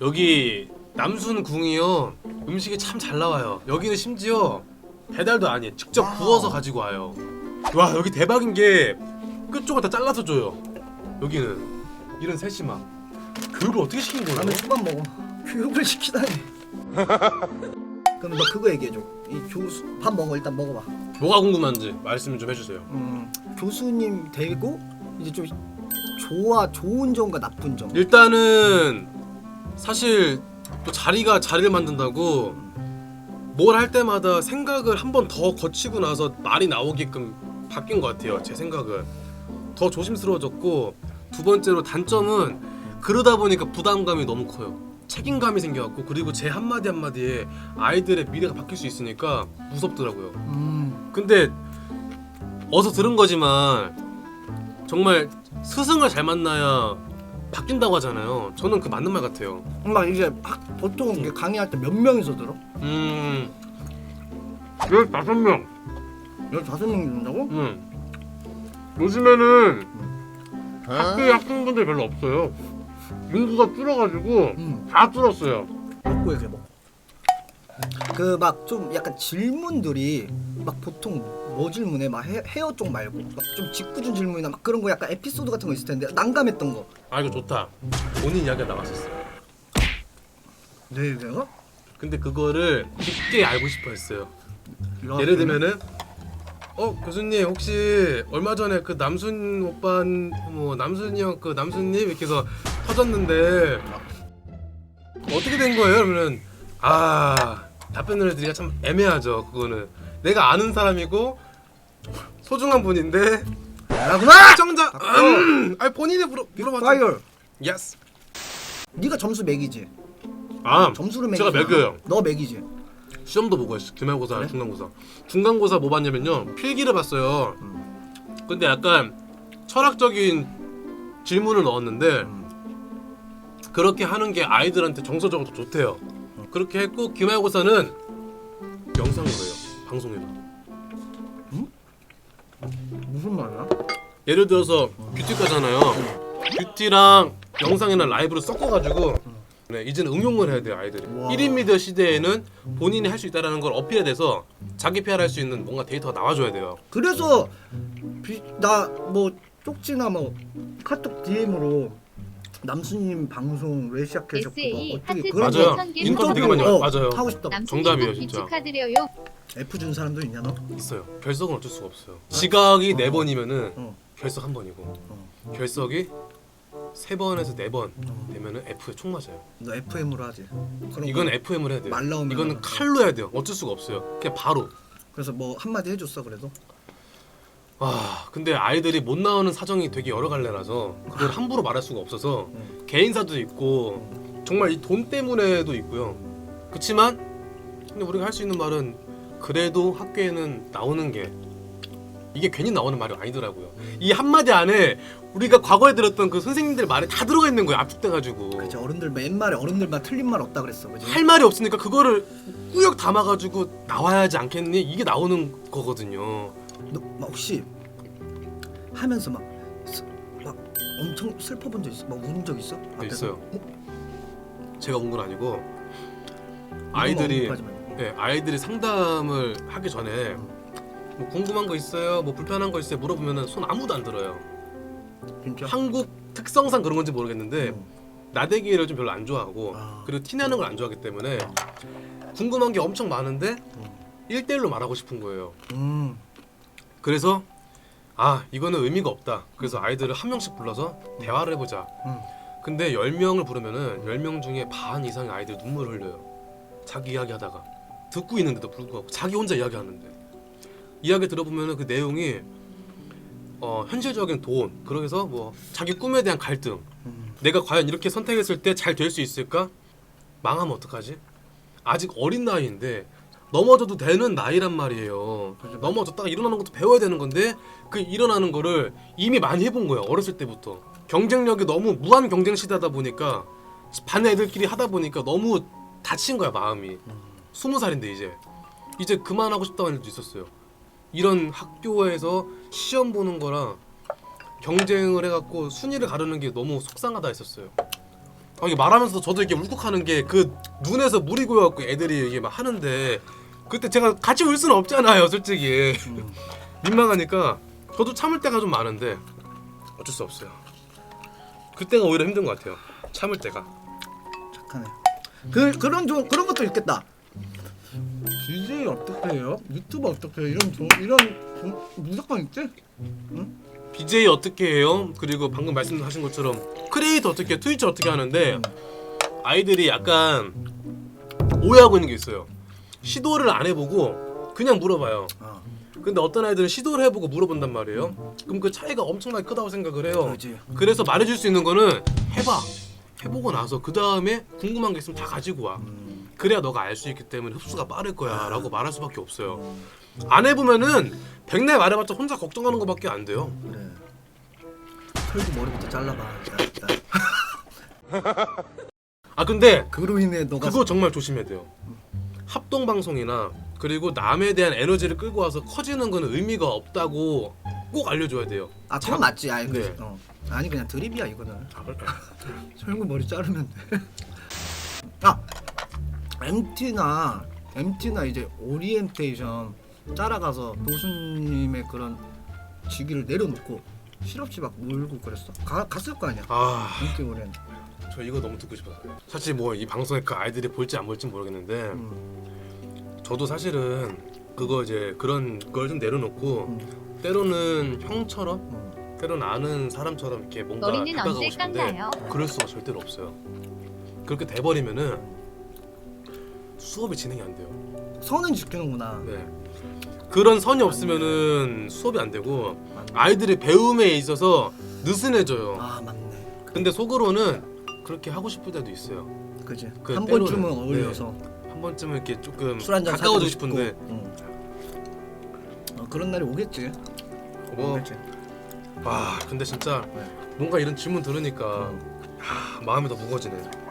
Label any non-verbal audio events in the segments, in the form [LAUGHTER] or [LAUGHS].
여기 남순궁이요 음식이 참 잘 나와요. 여기는 심지어 배달도 아니에요. 직접 와우. 구워서 가지고 와요. 와 여기 대박인 게 끝쪽을 다 잘라서 줘요. 여기는 이런 세심함. 교육을 어떻게 시킨 거예요? 라면 초밥 먹어. 교육을 시키다니. [LAUGHS] 그럼 너 그거 얘기해줘. 이 교수 밥 먹어 일단 먹어봐. 뭐가 궁금한지 말씀 좀 해주세요. 음 교수님 되고 이제 좀 좋아 좋은 점과 나쁜 점. 일단은 사실 또 자리가 자리를 만든다고 뭘 할 때마다 생각을 한 번 더 거치고 나서 말이 나오게끔 바뀐 것 같아요. 제 생각은 더 조심스러워졌고 두 번째로 단점은 그러다 보니까 부담감이 너무 커요. 책임감이 생겨갖고 그리고 제 한마디 한마디에 아이들의 미래가 바뀔 수 있으니까 무섭더라고요. 음 근데 어서 들은 거지만 정말 스승을 잘 만나야 바뀐다고 하잖아요. 저는 그 맞는 말 같아요. 막 이제 학, 보통 이렇게 강의할 때 몇 명이서 들어? 음, 15명. 15명이 된다고? 음. 요즘에는 학교에 학생분들 별로 없어요. 인구가 줄어가지고 음다 줄었어요. 먹고 얘기해 먹고. 그막 좀 약간 질문들이 막 보통 뭐 질문해 막 헤, 헤어 쪽 말고 막 좀 짓궂은 질문이나 막 그런 거 약간 에피소드 같은 거 있을 텐데 난감했던 거. 아 이거 좋다. 본인 이야기가 나왔었어요. 네 얘기가? 근데 그거를 깊게 알고 싶어 했어요. 예를 들면은 어 교수님 혹시 얼마 전에 그 남순 오빠 뭐 남순이 형 그 남순님 이렇게 해서 터졌는데 어떻게 된 거예요? 그러면 아 답변을 드리기가 참 애매하죠. 그거는 내가 아는 사람이고 소중한 분인데 나구나. 시청자 음, 아니 본인이 물어 물어봤죠. 파이어. 예스. 네가 점수 매기지. 아 점수를 매기지. 제가 매겨요. 너 매기지. 시험도 보고 했어. 기말고사, 그래? 중간고사. 중간고사 뭐 봤냐면요. 필기를 봤어요. 근데 약간 철학적인 질문을 넣었는데 그렇게 하는 게 아이들한테 정서적으로 더 좋대요. 그렇게 했고 기말고사는 영상으로 해요. 방송에다. 무슨 말이야? 예를 들어서 뷰티과잖아요. 뷰티랑 영상이나 라이브를 섞어가지고 네, 이제는 응용을 해야 돼요 아이들이. 와. 1인 미디어 시대에는 본인이 할 수 있다는 걸 어필해 돼서 자기 PR 할 수 있는 뭔가 데이터가 나와줘야 돼요. 그래서 나 뭐 쪽지나 뭐 카톡 DM으로 남수님 방송 왜 SA 그거 어떻게 그런 맞아요. 거 인터뷰 되게. 많이 와요. 맞아요. 하고 싶다. 정답이에요, 진짜. 축하드려요. F 준 사람도 있냐 너? 있어요. 결석은 어쩔 수가 없어요. 지각이 네 번이면은 어. 결석 한 번이고 어. 결석이 세 번에서 네 번 되면은 F에 총 맞아요. 너 FM으로 하지. 그런 이건 거. FM을 해야 돼요. 말 나오면 이거는 칼로 해야 돼요. 어쩔 수가 없어요. 그냥 바로. 그래서 뭐 한마디 해줬어 그래도. 아 근데 아이들이 못 나오는 사정이 되게 여러 갈래라서 그걸 함부로 말할 수가 없어서 개인사도 있고 정말 이 돈 때문에도 있고요. 그렇지만 근데 우리가 할 수 있는 말은 그래도 학교에는 나오는 게 이게 괜히 나오는 말이 아니더라고요. 이 한마디 안에 우리가 과거에 들었던 그 선생님들 말이 다 들어가 있는 거예요. 압축돼가지고 그치 어른들 맨말에 어른들만 틀린 말 없다 그랬어 그지? 할 말이 없으니까 그거를 꾸역 담아가지고 나와야지 않겠니? 이게 나오는 거거든요. 너막 혹시 하면서 막, 스- 막 엄청 슬퍼 본 적 있어? 막운적 있어? 앞에서? 있어요. 어? 제가 온 건 아니고 아이들이 말고. 네, 아이들이 상담을 하기 전에 뭐 궁금한 거 있어요? 뭐 불편한 거 있어요? 물어보면은 손 아무도 안 들어요. 진짜? 한국 특성상 그런 건지 모르겠는데 어. 나대기를 좀 별로 안 좋아하고 아. 그리고 티내는 걸 안 좋아하기 때문에 궁금한 게 엄청 많은데 어. 1대1로 말하고 싶은 거예요. 음. 그래서 아 이거는 의미가 없다. 그래서 아이들을 한 명씩 불러서 대화를 해보자. 음. 근데 10명을 부르면은 10명 중에 반 이상의 아이들이 눈물을 흘려요. 자기 이야기하다가 듣고 있는데도 불구하고 자기 혼자 이야기하는데 이야기 들어보면은 그 내용이 어, 현실적인 돈 그러면서 뭐 자기 꿈에 대한 갈등 음. 내가 과연 이렇게 선택했을 때 잘 될 수 있을까? 망하면 어떡하지? 아직 어린 나이인데 넘어져도 되는 나이란 말이에요. 넘어졌다가 일어나는 것도 배워야 되는 건데 그 일어나는 거를 이미 많이 해본 거예요 어렸을 때부터. 경쟁력이 너무 무한 경쟁 시대다 보니까 반 애들끼리 하다 보니까 너무 다친 거야 마음이. 스무 살인데 이제. 이제 그만하고 싶다고 하는 애도 있었어요 이런 학교에서 시험 보는 거랑 경쟁을 해갖고 순위를 가르는 게 너무 속상하다 했었어요 아, 이게 말하면서 저도 이렇게 울컥하는 게 그 눈에서 물이 고여갖고 애들이 이게 막 하는데 그때 제가 같이 울 수는 없잖아요, 솔직히 음. [LAUGHS] 민망하니까 저도 참을 때가 좀 많은데 어쩔 수 없어요. 그때가 오히려 힘든 것 같아요. 참을 때가. 착하네. 그 그런 좀 그런 것도 있겠다. DJ 어떻게 해요? 유튜브 어떻게 해요? 이런 종, 이런 종, 무조건 있지? BJ 어떻게 해요? 그리고 방금 말씀하신 것처럼 크리에이터 어떻게 해? 트위치 어떻게 하는데 아이들이 약간 오해하고 있는 게 있어요. 시도를 안 해보고 그냥 물어봐요. 어, 근데 어떤 아이들은 시도를 해보고 물어본단 말이에요. 그럼 그 차이가 엄청나게 크다고 생각을 해요. 그렇지. 그래서 말해줄 수 있는 거는 해봐. 해보고 나서 그 다음에 궁금한 게 있으면 다 가지고 와. 음, 그래야 너가 알 수 있기 때문에 흡수가 빠를 거야라고 말할 수밖에 없어요. 안 해보면은 백날 말해봤자 혼자 걱정하는 것밖에 안 돼요. 그래. 털도 머리부터 잘라봐. 일단, 일단. 아 근데 그로 인해 너가 그거 정말 조심해야 돼요. 합동 방송이나 그리고 남에 대한 에너지를 끌고 와서 커지는 거는 의미가 없다고 꼭 알려줘야 돼요. 아 그건 맞지. 아니, 네. 그, 어. 아니 그냥 드립이야 이거는. 아, 그래? [LAUGHS] 설구 머리 자르면 돼. [LAUGHS] 아 MT나 MT나 이제 오리엔테이션 따라가서 교수님의 그런 직위를 내려놓고 실업시 막 놀고 그랬어. 가, 갔을 거 아니야. 아, MT 오리엔. 저 이거 너무 듣고 싶었어요. 사실 뭐 이 방송에 그 아이들이 볼지 안 볼지 모르겠는데 음, 저도 사실은 그거 이제 그런 걸 좀 내려놓고 음, 때로는 형처럼 음. 때로는 아는 사람처럼 이렇게 뭔가 너리는 다가가고 언제 싶은데 깡나요? 그럴 수가 절대로 없어요. 그렇게 돼버리면은 수업이 진행이 안 돼요. 선은 지키는구나. 네. 그런 선이 없으면은 수업이 안 되고 맞네. 아이들의 배움에 있어서 느슨해져요. 아 맞네. 근데 속으로는 그렇게 하고 싶을 때도 있어요. 그지. 그한 때로는, 번쯤은 네. 어울려서 한 번쯤은 이렇게 조금 술 한잔 가까워지고 싶은데 어, 그런 날이 오겠지. 뭐, 오겠지. 와 근데 진짜 네. 뭔가 이런 질문 들으니까 음. 하, 마음이 더 무거워지네.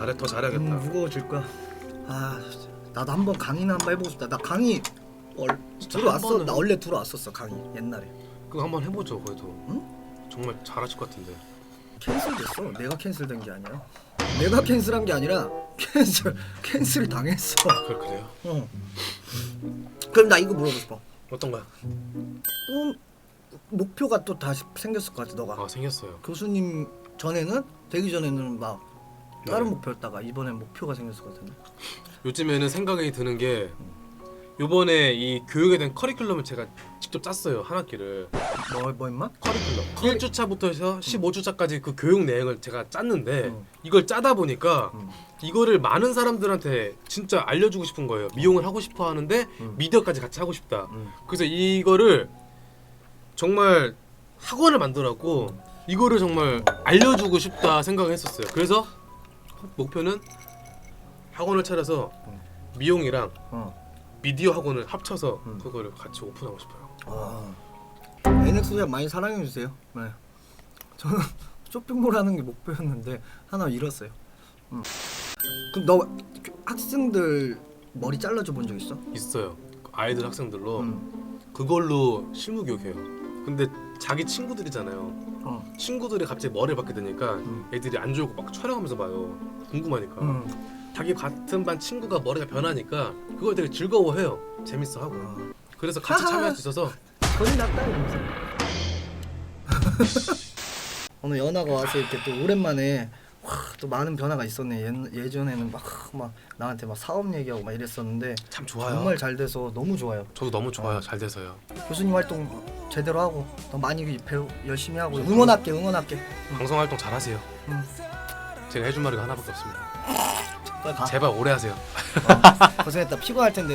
더 잘해 더 잘해야겠다. 음, 무거워질 거야. 아 진짜. 나도 한번 강의나 한번 해보고 싶다. 나 강의 얼, 진짜 들어왔어. 한 번은- 나 원래 들어왔었어 강의 옛날에. 그거 한번 해보죠 그래도. 응? 정말 잘하실 것 같은데. 캔슬됐어. 내가 캔슬된 게 아니라. 내가 캔슬한 게 아니라 캔슬 캔슬 당했어. 그래 그래요? 어. 그럼 나 이거 물어보고 싶어. 어떤 거야? 음, 목표가 또 다시 생겼을 것 같아 너가. 아 생겼어요. 교수님 전에는 되기 전에는 막 다른 네. 목표였다가 이번엔 목표가 생겼을 것 같은데. 요즘에는 생각이 드는 게 요번에 이 교육에 대한 커리큘럼을 제가 직접 짰어요 한 학기를 뭐, 뭐 임마? 커리큘럼 1주차부터 해서 15주차까지 그 교육 내용을 제가 짰는데 음. 이걸 짜다 보니까 음. 이거를 많은 사람들한테 진짜 알려주고 싶은 거예요 미용을 하고 싶어 하는데 음. 미디어까지 같이 하고 싶다 음. 그래서 이거를 정말 학원을 만들었고 이거를 정말 알려주고 싶다 생각을 했었어요 그래서 목표는 학원을 차려서 음. 미용이랑 어. 미디어 학원을 합쳐서 음. 그거를 같이 오픈하고 싶어요. 아. NX 소장 많이 사랑해 주세요. 네. 저는 [LAUGHS] 쇼핑몰 하는 게 목표였는데 하나 잃었어요. 음. 그럼 너 학생들 머리 잘라줘 본 적 있어? 있어요. 아이들 학생들로 음. 그걸로 실무 교육해요. 근데 자기 친구들이잖아요. 어. 친구들이 갑자기 머리를 받게 되니까 음. 애들이 안 좋고 막 촬영하면서 봐요. 궁금하니까. 음. 자기 같은 반 친구가 머리가 변하니까 그걸 되게 즐거워해요. 재밌어 하고. 어. 그래서 같이 [LAUGHS] 참여할 수 있어서 거의 낫다 이러면서. [LAUGHS] 오늘 연아가 와서 이렇게 또 오랜만에 와, 또 많은 변화가 있었네. 예, 예전에는 막, 막 나한테 막 사업 얘기하고 막 이랬었는데 참 좋아요. 정말 잘 돼서 너무 좋아요. 저도 너무 좋아요. 잘 돼서요. 교수님 활동 제대로 하고 더 많이 배우 열심히 하고 응원할게 응원할게. 방송 활동 잘 하세요. 음. 제가 해줄 말이 하나밖에 없습니다. 빨리 가. 제발 오래 하세요. 어, 고생했다 피곤할 텐데.